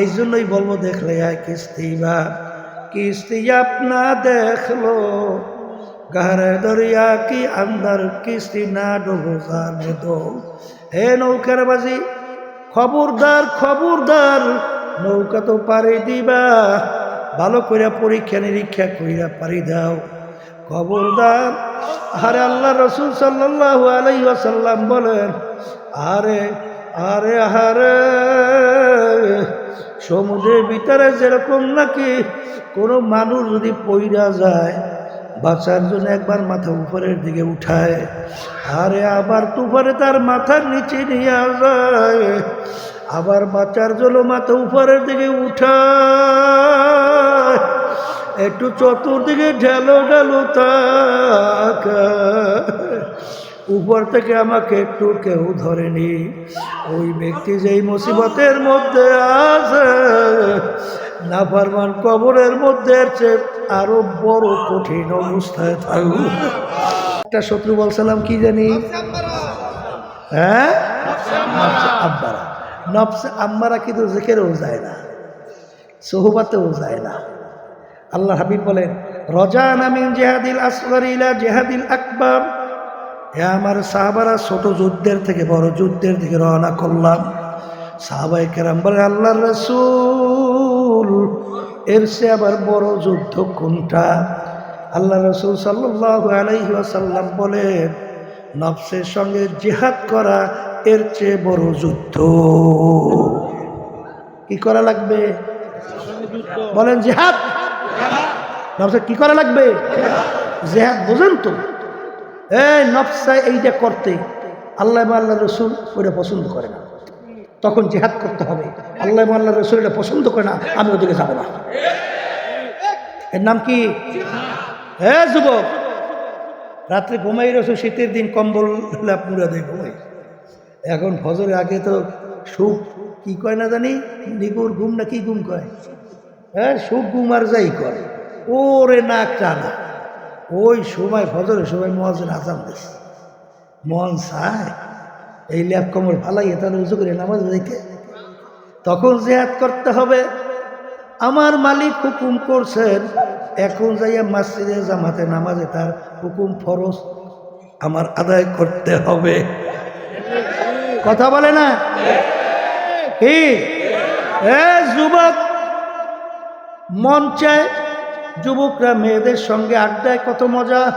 এই জন্যই বলব, দেখলে কিস্তি বা কিস্তি আপনা দেখল। গহরে দরিয়া কি আন্দার কিস্তি না ডুবো জানে দো হে নৌকার বাজি, খবরদার খবরদার, নৌকা তো পারি দিবা। ভালো করে পরীক্ষা নিরীক্ষা করিয়া পারি দাও। খবরদার, আরে আল্লাহ রসুল সাল্লাহ আলাই আসাল্লাম বলেন, আরে আরে আরে। সমুদ্রের ভিতরে যেরকম নাকি কোনো মানুষ যদি পইরা যায়, বাঁচার জন্য একবার মাথা উপরের দিকে উঠায় আরে আবার তুফারে তার মাথার নিচে নিয়ে যায়, আবার বাঁচার জন্য মাথা উপরের দিকে উঠায়, একটু চতুর্দিকে ঢেলো ঢেলো তাক। উপর থেকে আমাকে একটু কেউ ধরেনি। ওই ব্যক্তি যেই মুসিবতের মধ্যে আছে, নাফারমান কবরের মধ্যে আছে আরও বড় কঠিন অবস্থায় থাকুক। একটা শত্রু বলছিলাম কি জানি? হ্যাঁ? আব্বারা নফসে আম্মারা কিন্তু জেকেরও যায় না, সোহবাতেও যায় না। আল্লাহ হাবিব বলেন রজা নামিন জেহাদিল আসগর ইলা জেহাদিল আকবর। হে আমার সাহাবারা ছোট যুদ্ধের থেকে, বড় যুদ্ধের দিকে রওনা করলাম। সাহাবাই কেরাম বলে আল্লাহ রসুল, এর সে আবার বড় যুদ্ধ কোনটা? আল্লাহ রসুল সাল্লাহ আলাইহি আসাল্লাম বলেন, নফসের সঙ্গে জেহাদ করা এর চেয়ে বড় যুদ্ধ। কি করা লাগবে? বলেন, জেহাদ? নফসে, কি করা লাগবে? জেহাদ, বোঝেন তো। এই নফসায় এইটা করতে আল্লাহ এবং আল্লাহ রসুল ওইটা পছন্দ করে না। তখন জেহাদ করতে হবে। আল্লাহ এবং আল্লাহ রসুল এটা পছন্দ করে না, আমি ওদিকে যাব না। এর নাম কি? হ্যাঁ যুবক, রাত্রে ঘুমাই রয়েছে, শীতের দিন কম্বল পুরা দিয়ে ঘুমাই। এখন ফজরের আগে তো সুখ কি কয় না জানি? নিগুর ঘুম না কি ঘুম কয়? হ্যাঁ সুখ ঘুম আর যাই করে ওরে নাক টানা। ওই সময় ফজরের সময় মহাজের আজান দিস মন চায় এই ল্যাপ কমর ফালাইয়ে তাহলে উঁচু করে নামাজ দেখে তখন জেহাদ করতে হবে। আমার মালিক হুকুম করছেন, এখন যাইয়া মাসজিদে জামাতে নামাজে তার হুকুম ফরজ আমার আদায় করতে হবে। কথা বলে না? কি? যুবক, মন চায় যুবকরা মেয়েদের সঙ্গে আড্ডায় কত মজা।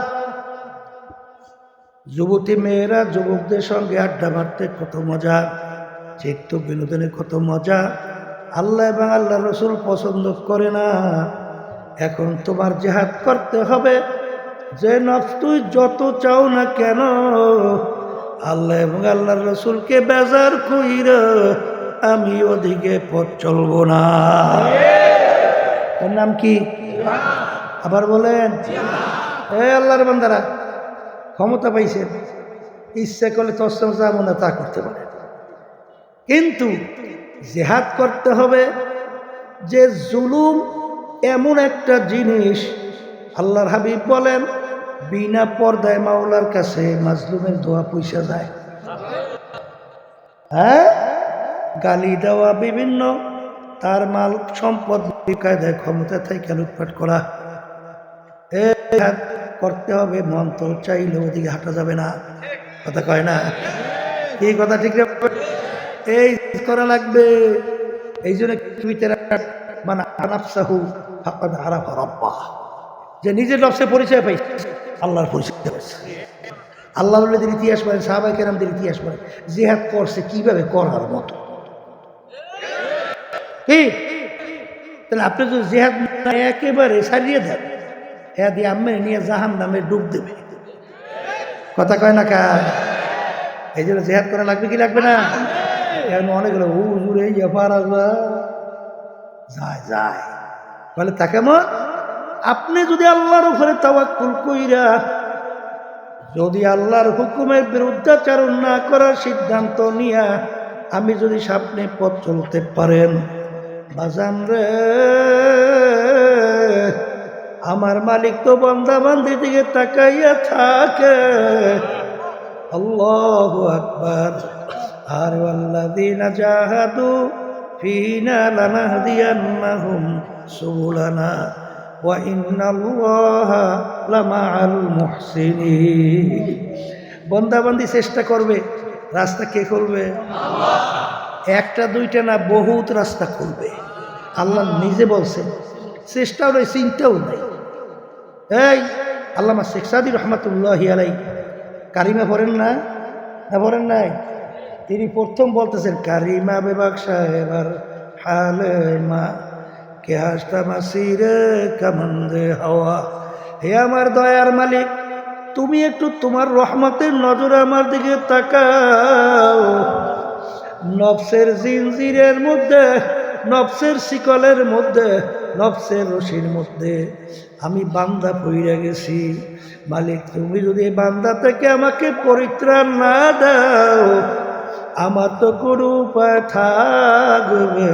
যুবতী মেয়েরা যুবকদের সঙ্গে আড্ডা মারতে কত মজা। চিত্ত বিনোদনে কত মজা। আল্লাহ এবং আল্লাহ রসুল পছন্দ করে না। এখন তোমার জেহাদ করতে হবে। যে নফ তুই যত চাও না কেন, আল্লাহ এবং আল্লাহ রসুলকে বেজার কইর আমি ওদিকে পথ চলবো না। এর নাম কি? আবার বলেন, এ আল্লাহর বান্দারা, ক্ষমতা পাইছেন। ইচ্ছা করলে তসম যা মনে তা করতে পারে। কিন্তু জেহাদ করতে হবে যে জুলুম এমন একটা জিনিস আল্লাহর হাবিব বলেন, বিনা পর্দায় মাওলার কাছে মাজলুমের দোয়া পয়সা যায়। হ্যাঁ? গালি দেওয়া বিভিন্ন তার মাল সম্পদ কায়দায় ক্ষমতা থেকে লুটপাট করা। এ করতে হবে, মন তো চাইলে ওদিকে হাঁটা যাবে না। কথা কয় না? এই কথা, ঠিক? এই করা লাগবে। এই জন্য মানে আনাফসাহু যে নিজের নফসে পরিচয় পাই আল্লাহর পরিচয় পাইছে। আল্লাহ ইতিহাস বলেন সাহাবাই কেরামদের ইতিহাস বলেন জেহাদ করছে কীভাবে? করার মতো। কি তাহলে আপনি যদি জেহাদ একেবারে সারিয়ে দেন হ্যাঁ দিয়ে আমি নিয়ে জাহান নামে ডুব দেবে। কথা কয় না কা এই জন্য জেহাদ করা লাগবে কি লাগবে না? এখন অনেকগুলো হুজুর এই পারা যায় যায়। বলে তা কেমন? আপনি যদি আল্লাহর উপরে তাওয়াক্কুল কইরা যদি আল্লাহর হুকুমের বিরুদ্ধাচারণ না করার সিদ্ধান্ত নিয়া, আমি যদি সামনে পথ চলতে পারেন বাজান রে। আমার মালিক তো বন্দাবান্দি দিকে তাকাইয়া থাকে। আল্লাহ আকবার। আর আল্লাহ জাহাদু ফিনা লানা দিয়ান্নাহুম সুবুলানা বন্দাবান্দি চেষ্টা করবে, রাস্তা কে করবে? একটা, দুইটা না বহুত রাস্তা খুলবে। আল্লাহ নিজে বলছেন, চেষ্টাও নেই, চিন্তাও নেই। এই, আল্লামা শেখ সাদি রহমতুল্লাহ আলাই কারিমা পড়েন না? না পড়েন নাই? তিনি প্রথম বলতেছেন, কারিমা বেবাক সাহেবার হালে মা, কে হাসতা মাসিরে কামন্দে হাওয়া। হে আমার দয়ার মালিক, তুমি একটু তোমার রহমতের নজরে আমার দিকে তাকাও। নফসের জিনজিরের মধ্যে নফসের শিকলের মধ্যে নফসের রশির মধ্যে। আমি বান্দা পইরা গেছি। মালিক, তুমি যদি এই বান্দা থেকে আমাকে পরিত্রাণ না দাও, আমার তো কোনো উপায় থাকবে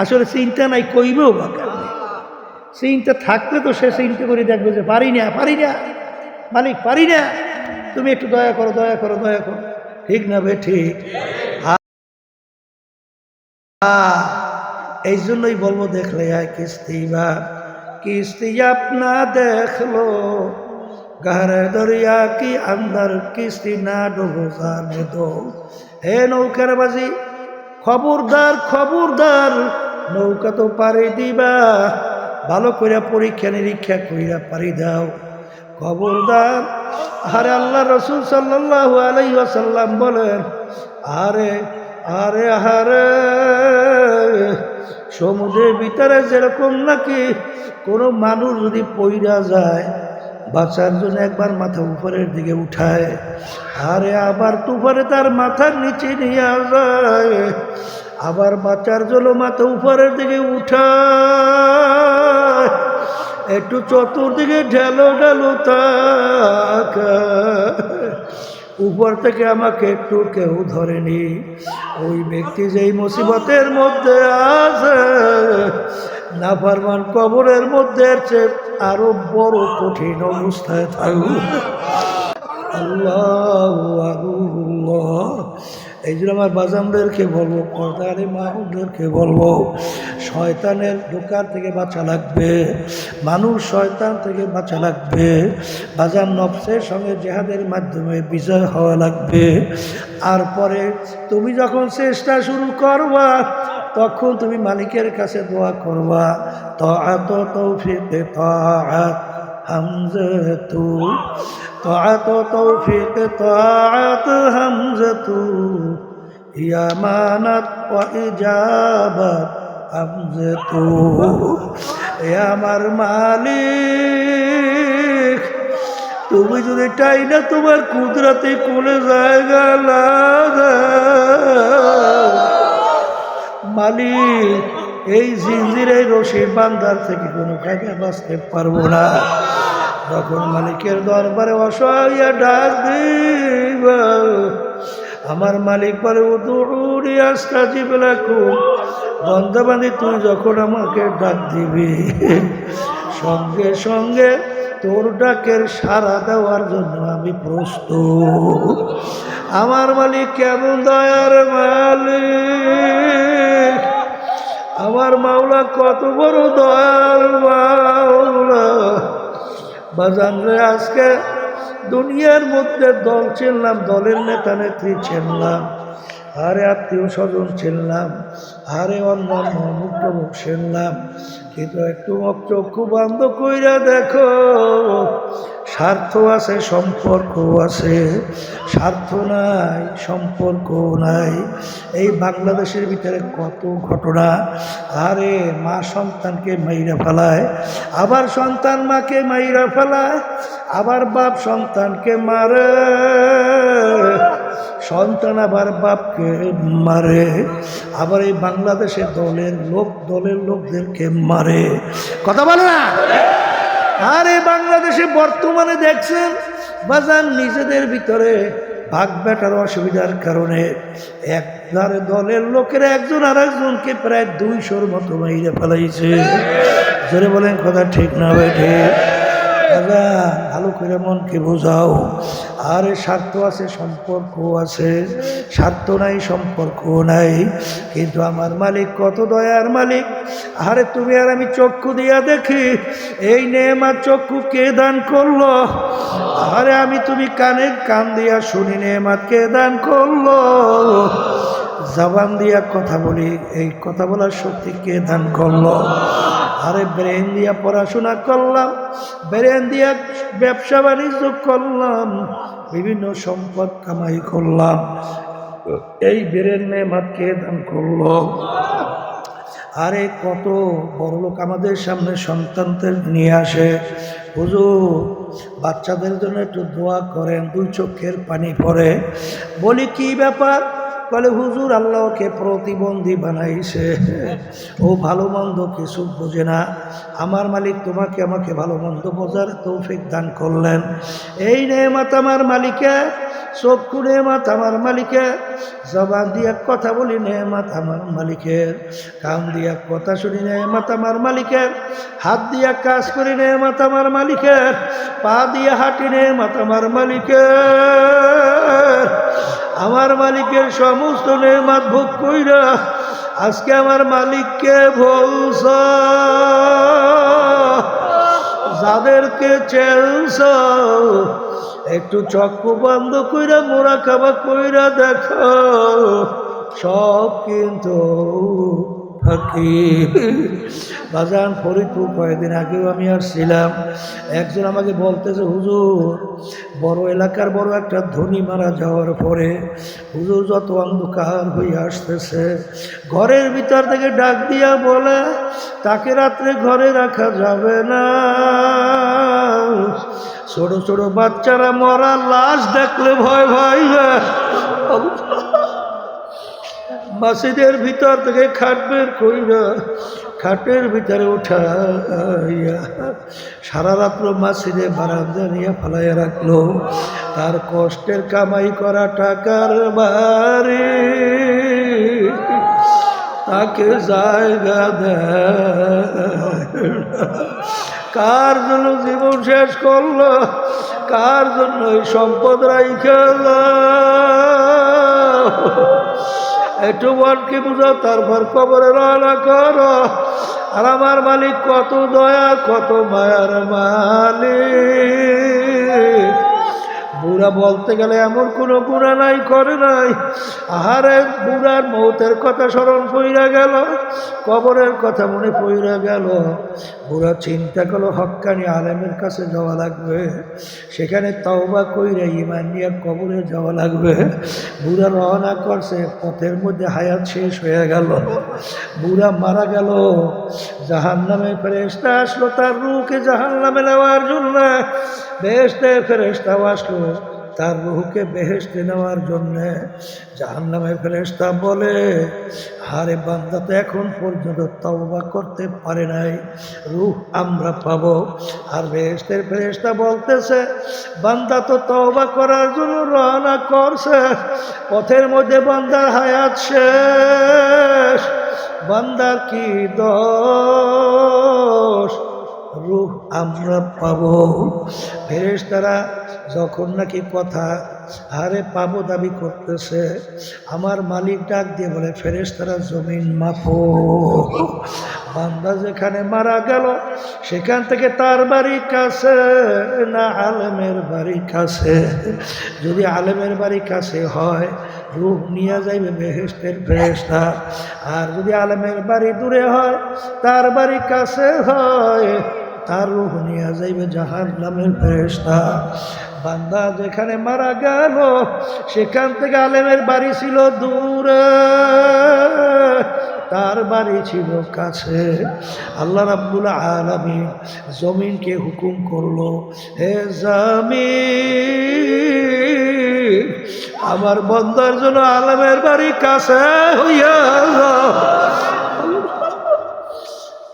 আসলে চিন্তা নাই কইবেও বা চিন্তা থাকলে তো সে চিন্তা করে দেখবে যে পারি না পারি না। মালিক, পারি না। তুমি একটু দয়া করো দয়া করো দয়া করো। ঠিক না বে ঠিক। এই জন্যই বলব, দেখলে আয় কিস্তি বা কিস্তি আপনা দেখল। গহরে দরিয়া কি আন্দার কিস্তি না ডুবো জানে দো হে নৌকার বাজি, খবরদার খবরদার, নৌকা তো পারি দিবা। ভালো করে পরীক্ষা নিরীক্ষা কইরা পারি দাও। খবরদার। আরে আল্লাহ রসুল সাল্লাহ আলাইসাল্লাম বলেন, আরে আরে আরে সমুদ্রের ভিতরে যেরকম নাকি কোনো মানুষ যদি পইরা যায়, বাঁচার জন্য একবার মাথা উপরের দিকে উঠায়, আরে, আবার তুফারে তার মাথার নিচে নিয়ে যায়, আবার বাঁচার জন্য মাথা উপরের দিকে উঠায়। একটু চতুর্দিকে ঢেলো ঢেলো তাক। উপর থেকে আমাকে একটু কেউ ধরেনি। ওই ব্যক্তি যেই মুসিবতের মধ্যে আছে, নাফারমান কবরের মধ্যে চেয়ে আরও বড় কঠিন অবস্থায় থাকুক। আল্লাহ আল্লাহ এই জন্য আমার বাজানদেরকে বলব, পর্দারে মাহুদেরকে বলব, শয়তানের দোকান থেকে বাঁচা লাগবে, মানুষ শয়তান থেকে বাঁচা লাগবে বাজার নফসের সঙ্গে জেহাদের মাধ্যমে বিজয় হওয়া লাগবে। আর পরে তুমি যখন চেষ্টা শুরু করবা, তখন তুমি মালিকের কাছে দোয়া করবা তো এত তৌফিকে তাআত। হামজতু طاعت توفيق طاعت همزة يا مانت وإجابت همزة يا আমার মালিক তুমি যদি টাই না তোমার কুদরাতে কোলে জায়গা লাগাও মালিক এই জিঞ্জিরের রশি বান্দার থেকে কোনো কাজে বাঁচতে পারব না। তখন মালিকের দরবারে অসহায় ডাক দিব। আমার মালিক বলে উদুরি আস্তা জীবলাকু বন্ধবান্ধি তুই যখন আমাকে ডাক দিবি, সঙ্গে সঙ্গে তোর ডাকের সাড়া দেওয়ার জন্য আমি প্রস্তুত। আমার মালিক কেমন দয়ার মালিক? আমার মাওলা কত বড় দয়ার মাওলা। বাজান রে, আজকে দুনিয়ার মধ্যে দল চিনলাম দলের নেতা নেত্রী চিনলাম আরে আত্মীয় স্বজন চিনলাম আরে অন্যান্য মুক্ত মুখ চিনলাম কিন্তু একটু চক্ষু বন্ধ কইরা দেখো স্বার্থ আছে, সম্পর্ক আছে। স্বার্থ নাই, সম্পর্ক নাই। এই বাংলাদেশের ভিতরে কত ঘটনা। আরে মা সন্তানকে মাইরা ফেলায়, আবার সন্তান মাকে মাইরা ফেলায়, আবার বাপ সন্তানকে মারে। সন্তান আবার বাপকে মারে, আবার এই বাংলাদেশে দলের লোক, দলের লোকদেরকে মারে। কথা বলে না? আরে বাংলাদেশে বর্তমানে দেখছেন, বাজার নিজেদের ভিতরে ভাগ বেটার অসুবিধার কারণে এক দলের লোকেরা একজন আর একজনকে প্রায় দুইশোর মতো মাইরে ফেলাইছে। জোরে বলেন, কথা ঠিক না ভাই দাদা ভালো করে মনকে বোঝাও। আর স্বার্থ আছে সম্পর্ক আছে। স্বার্থ নাই সম্পর্ক নাই। কিন্তু আমার মালিক কত দয়ার মালিক। আরে তুমি আর আমি চক্ষু দিয়া দেখি, এই নেমার চক্ষু কে দান করল? আরে আমি তুমি কানে কান দিয়া শুনি নেমাত কে দান করল? জবান দিয়া কথা বলি, এই কথা বলার শক্তি কে দান করল? আরে ব্রেন দিয়া পড়াশোনা করলাম, ব্রেন দিয়া ব্যবসা বাণিজ্য করলাম, বিভিন্ন সম্পদ কামাই করলাম। এই ব্রেন নেমাত কে দান করল? আরে কত বড় লোক আমাদের সামনে সন্তানদের নিয়ে আসে। হুজুর, বাচ্চাদের জন্য একটু দোয়া করেন, দুই চোখের পানি পড়ে। বলি, কি ব্যাপার? বলে, হুজুর, আল্লাহকে প্রতিবন্ধী বানাইছে। ও ভালো মন্দ কিছু বোঝে না। আমার মালিক তোমাকে, আমাকে ভালো মন্দ বোঝার তৌফিক দান করলেন। এই নেমাত আমার মালিকে চক্ষু নেমাত আমার মালিকে জবান দিয়া কথা বলি নেমাত আমার মালিকের, কান দিয়া কথা শুনি নেমাত আমার মালিকের, হাত দিয়া কাজ করি নেমাত আমার মালিকের, পা দিয়া হাঁটি নেমাত আমার মালিকের। আমার মালিকের সমস্ত নেমাত ভোগ কইরা আজকে আমার মালিককে বলছ যাদেরকে চেলছ একটু চক্ষু বন্ধ কইরা মোরা খাবা কইরা দেখো সব কিন্তু বাজান ফরিদপুর কয়েকদিন আগেও আমি আর ছিলাম একজন আমাকে বলতেছে, হুজুর, বড় এলাকার বড় একটা ধনী মারা যাওয়ার পরে হুজুর যত অন্ধকার হয়ে আসতেছে, ঘরের ভিতর থেকে ডাক দিয়া বলে, তাকে রাত্রে ঘরে রাখা যাবে না। ছোট ছোট বাচ্চারা মরা লাশ দেখলে ভয় ভয় মাসিদের ভিতর থেকে খাট বের কইরা খাটের ভিতরে উঠাইয়া সারা রাত্র মসজিদে বারান্দা নিয়ে ফালাইয়া রাখল। তার কষ্টের কামাই করা টাকার বাড়ি। তাকে জায়গা দেয় কার জন্য জীবন শেষ করল? কার জন্য এই সম্পদ রাইখাল একটু মনকে বুঝো তারপর কবরে রওনা করো। আর আমার মালিক কত দয়া, কত মায়ার মালিক। বুড়া বলতে গেলে এমন কোনো গুণা নাই, করে নাই। আহারে, বুড়ার মৌতের কথা স্মরণ পইরা গেল, কবরের কথা মনে পইরা গেল। বুড়া চিন্তা করল হক্কানি আলেমের কাছে যাওয়া লাগবে। সেখানে তওবা কইরা ইমান নিয়ে কবরে যাওয়া লাগবে। বুড়া রওনা করছে, পথের মধ্যে হায়াত শেষ হয়ে গেল। বুড়া মারা গেল। জাহান নামে ফেরেস্তা আসলো, তার রুকে জাহান নামে নেওয়ার জন্য। বেহেস্তে ফেরেস্তাও আসলো। তার রুহকে বেহেস্তে নেওয়ার জন্যে জাহান নামে ফেরেস্তা বলে হারে বান্দা তো এখন পর্যন্ত তওবা করতে পারে নাই। রুহ আমরা পাবো। আর বেহেস্তের ফেরেস্তা বলতেছে, বান্দা তো তওবা করার জন্য রওনা করছে। পথের মধ্যে বান্দার হায়াত শেষ। বান্দার কি দোষ? রুহ আমরা পাব। ফেরেশতারা যখন নাকি কথা হারে পাবো দাবি করতেছে, আমার মালিক ডাক দিয়ে বলে, ফেরেশতারা জমিন মাপো বান্দা যেখানে মারা গেল, সেখান থেকে তার বাড়ি কাছে না আলেমের বাড়ি কাছে? যদি আলেমের বাড়ি কাছে হয়, রূপ নিয়ে যাইবে বেহেস্তের ফেরেস্তা আর যদি আলেমের বাড়ি দূরে হয়, তার বাড়ি কাছে হয়, তার রূপ নিয়ে যাইবে জাহার নামের ফেরেস্তা বান্দা যেখানে মারা গেল, সেখান থেকে আলেমের বাড়ি ছিল দূরে। তার বাড়ি ছিল কাছে। আল্লাহ রাব্বুল আলমী জমিনকে হুকুম করল, হে জমিন, আমার বন্দার জন্য আলমের বাড়ি কাছে হইয়া।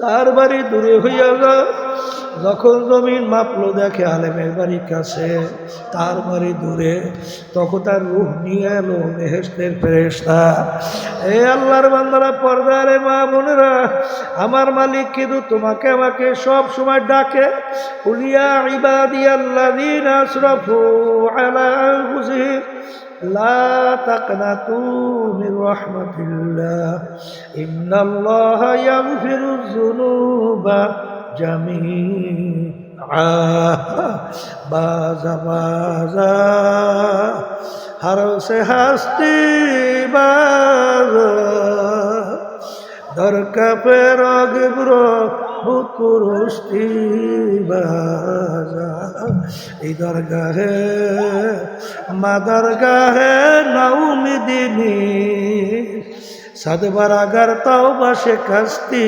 তার বাড়ি দূরে হইয়া যাও। যখন জমিন মাপলো দেখে আলেমের বাড়ির কাছে তার বাড়ি দূরে তখন তার রুহ নিয়ে এলো মেহেস্তের ফেরেস্তা এ আল্লাহর বান্দারা পর্দারে মা বোনেরা আমার মালিক কিন্তু তোমাকে আমাকে সব সময় ডাকে উলিয়া ইবাদি আল্লাযীন আসরাফু আলা আনফুসিহিম لا تقنطوا من رحمة الله إن الله يغفر الذنوب جميعا باز بازا ہرو سے ہستی باز در کا پیروگ برو ভূতপুরুষটি বাজা, এই দরগাহে মা দরগাহে নৌমি দিনি সাদবার আগার তাও বাসে কাস্তি।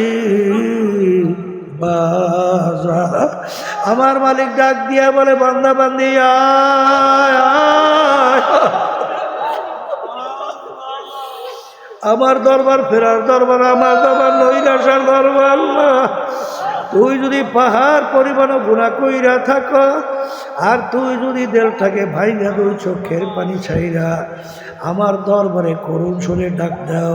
আমার মালিক ডাক দিয়া বলে, বান্দা, বান্দি। আমার দরবার, ফেরার দরবার, আমার দরবার নৈরাসার দরবার তুই যদি পাহাড় পরিমাণ গুণা কইরা থাক, আর তুই যদি দেলটাকে ভাইরা দুই চোখের পানি ছাইরা আমার দরবারে করুণ সুরে ডাক দাও।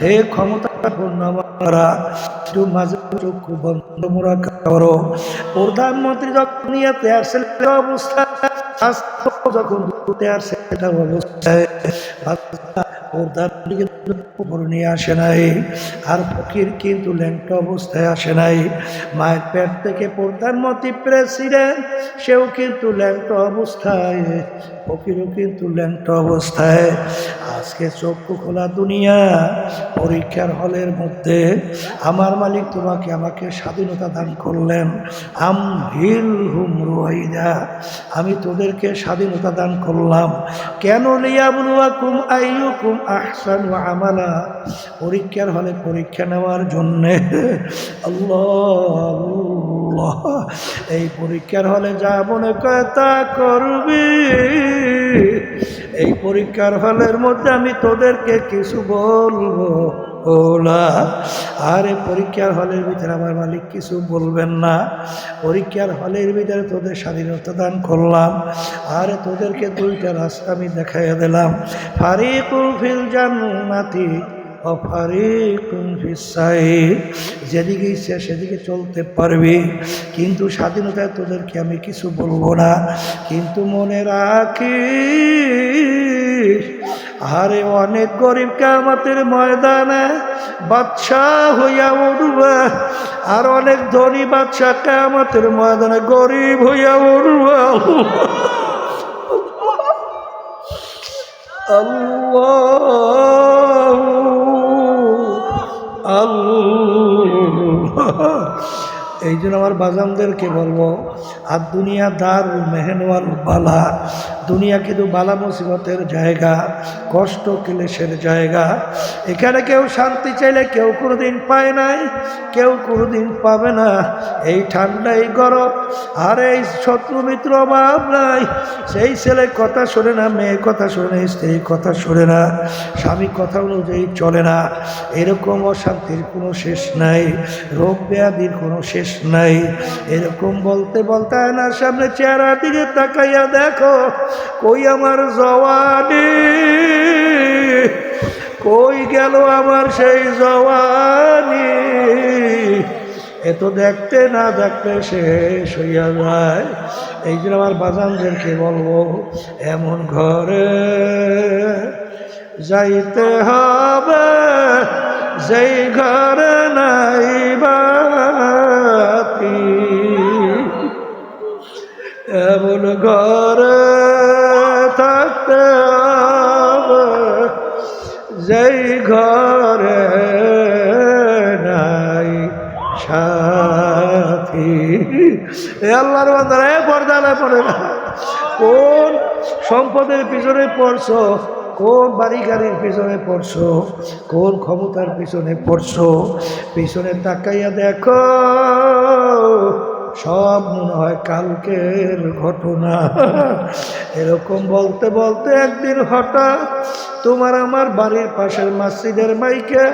হে ক্ষমতা পূর্ণ মারা একটু মাঝে চক্ষু বন্ধ মোরা করো। প্রধানমন্ত্রী যখন নিয়েতে আসেন অবস্থা যখন আসে অবস্থায় প্রধানমন্ত্রী কিন্তু নিয়ে আসে নাই। আর ফকির কিন্তু ল্যাংটা অবস্থায় আসে নাই। মায়ের পেট থেকে প্রধানমন্ত্রী প্রেসিডেন্ট, সেও কিন্তু ল্যাংটা অবস্থায়, ফকিরও কিন্তু ল্যাংটা অবস্থায়। আজকে চক্ষু খোলা দুনিয়া, পরীক্ষার হলের মধ্যে। আমার মালিক তোমাকে আমাকে স্বাধীনতা দান করলেন। আম হিল হুম রুহাইদা, আমি তোদেরকে স্বাধীনতা দান করলাম। কেন লিয়াবলুয়াকুম আইয়ুকুম আহসানু আমালা, পরীক্ষার হলে পরীক্ষা নেওয়ার জন্যে। আল্লাহ, এই পরীক্ষার হলে যা মনে কথা করবি। এই পরীক্ষার হলের মধ্যে আমি তোদেরকে কিছু বলব। ওলা আরে, পরীক্ষার হলের ভিতরে আমার মালিক কিছু বলবেন না। পরীক্ষার হলের ভিতরে তোদের স্বাধীনতা দান করলাম। আরে, তোদেরকে দুইটা রাস্তা আমি দেখাইয়া দিলাম। ফারিকুল ফিল জান্নাতি যেদিকে ইচ্ছা সেদিকে চলতে পারবে। কিন্তু স্বাধীনতায় তোদেরকে আমি কিছু বলব না। কিন্তু মনে রাখিস আরে অনেক গরিব কামাতের ময়দানে বাচ্চা হইয়া উঠবে। আর অনেক ধনী বাচ্চা কামাতের ময়দানে গরিব হইয়া উঠবে। আল্লাহ আল্লাহ এই জন্য আমার বাজানদেরকে বলব, আর দুনিয়া দার মেহনওয়াল বালা। দুনিয়া কিন্তু বালা মুসিবতের জায়গা, কষ্ট ক্লেশের জায়গা। এখানে কেউ শান্তি চাইলে কেউ কোনোদিন পায় নাই, কেউ কোনোদিন পাবে না। এই ঠান্ডা এই গরম, আর এই শত্রু মিত্র অভাব নাই। সেই ছেলে কথা শোনে না, মেয়ে কথা শোনে না, স্ত্রী কথা শোনে না, স্বামী কথা অনুযায়ী চলে না। এরকম অশান্তির কোনো শেষ নাই, রোগ ব্যাধির কোনো শেষ নাই। এরকম বলতে বলতে আয়নার সামনে চেহারা দিকে তাকাইয়া দেখো, কই আমার জওয়ানি? কই গেল আমার সেই জওয়ানি? এত দেখতে না দেখতে শেষ হইয়া যায়। এই জন্য আমার বাজানদেরকে বলব, এমন ঘরে যাইতে হবে, যেই ঘরে নাই বাতি এমন ঘরে থাকতে যেই ঘরে নাই সাথী। এ আল্লাহর বান্দারা পড়ে না, কোন সম্পদের পিছনে পড়ছো? কোন বাড়ি গাড়ির পিছনে পড়ছো? কোন ক্ষমতার পিছনে পড়ছো? পিছনে তাকাইয়া দেখো, সব মনে হয় কালকের ঘটনা। এরকম বলতে বলতে একদিন হঠাৎ তোমার আমার বাড়ির পাশের মসজিদের মাইকে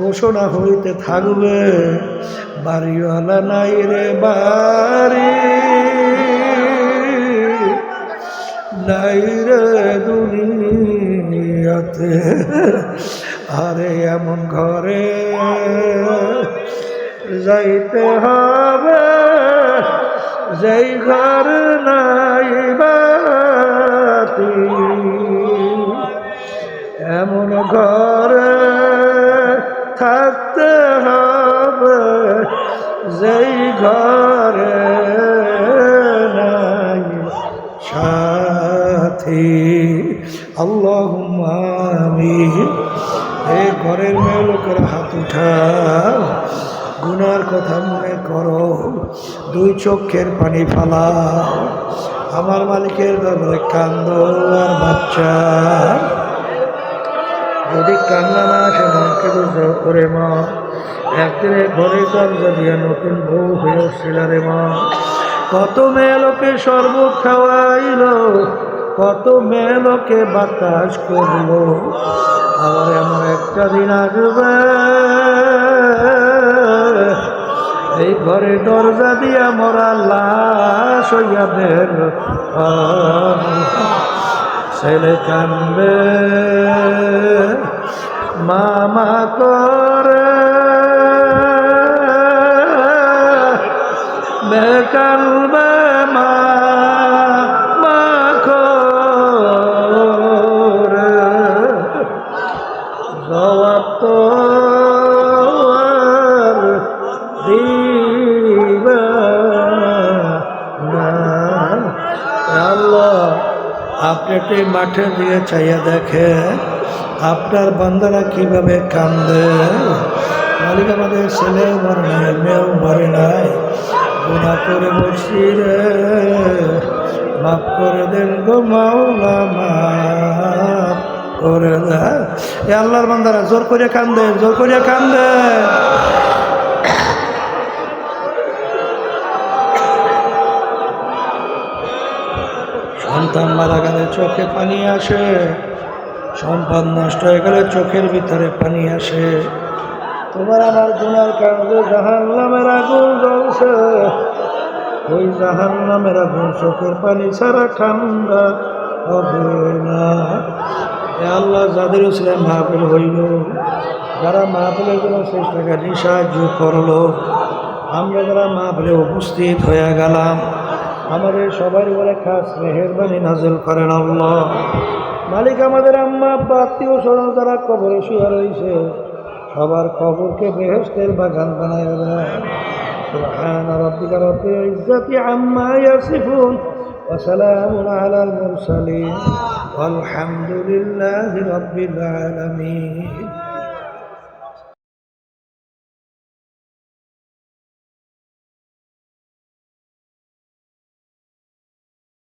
ঘোষণা হইতে থাকবে, বাড়িওয়ালা নাই রে বাড়ি। নাই রে দুনিয়াতে। আরে এমন ঘরে যাইতে হবে, যেই ঘর নাই বাতি এমন ঘরে থাকতে হবে, যেই ঘরে সাথী আমি এই ঘরের মেয়ে লোকের হাত উঠা গুনার কথা মনে করো। দুই চক্ষের পানি ফালা আমার মালিকের দরবারে কান্দ আর বাচ্চা। যদি কান্না না আসে দুর্বল করে মা। একদিনে ঘরে দরজা দিয়া নতুন বউ হয়েছিল রে মা। কত মেয়ে লোকে শরবত খাওয়াইল। কত মেয়ে লোকে বাতাস করল। আবার এমন একটা দিন আসবে। এই ঘরে দরজা দিয়া মরা লাশ হইয়া বের ছেলে কান্দে মামা করে। আপনি মাঠের দিকে চাইয়া দেখে, আপনার বান্দারা কীভাবে কান্দে? মালিক আমাদের ছেলেও মরে নাই, মেয়েও মরে নাই। গুণা করে বসি রে, মাফ করে দেন গো মাওলা, মাফ করে এ আল্লাহর বান্দারা, জোর করে কান্দে, জোর করে কান্দে। সন্তান মারা গেলে চোখে পানি আসে। সম্পদ নষ্ট হয়ে গেলে চোখের ভিতরে পানি আসে। তোমার আমার গুনার কারণে জাহান নামের আগুন জ্বলছে। ওই জাহান নামের আগুন চোখের পানি ছাড়া ঠান্ডা হবে না। আল্লাহ, যাদের ছিলেন মাহফিল হইল, যারা মাহফিলের জন্য চেষ্টাকারী সাহায্য করল, আমরা যারা মাহফিলে উপস্থিত হয়ে গেলাম আমাদের সবার বলে খাস মেহরবানি নাজেল করেন আল্লাহ মালিক আমাদের আম্মা আব্বা আত্মীয় স্বজন যারা কবরে শুয়ে রয়েছে সবার কবরকে বেহেস্তের বাগান বানায় দেয় سبحان ربك رب العزة عما يصفون وسلام على المرسلين والحمد لله رب العالمين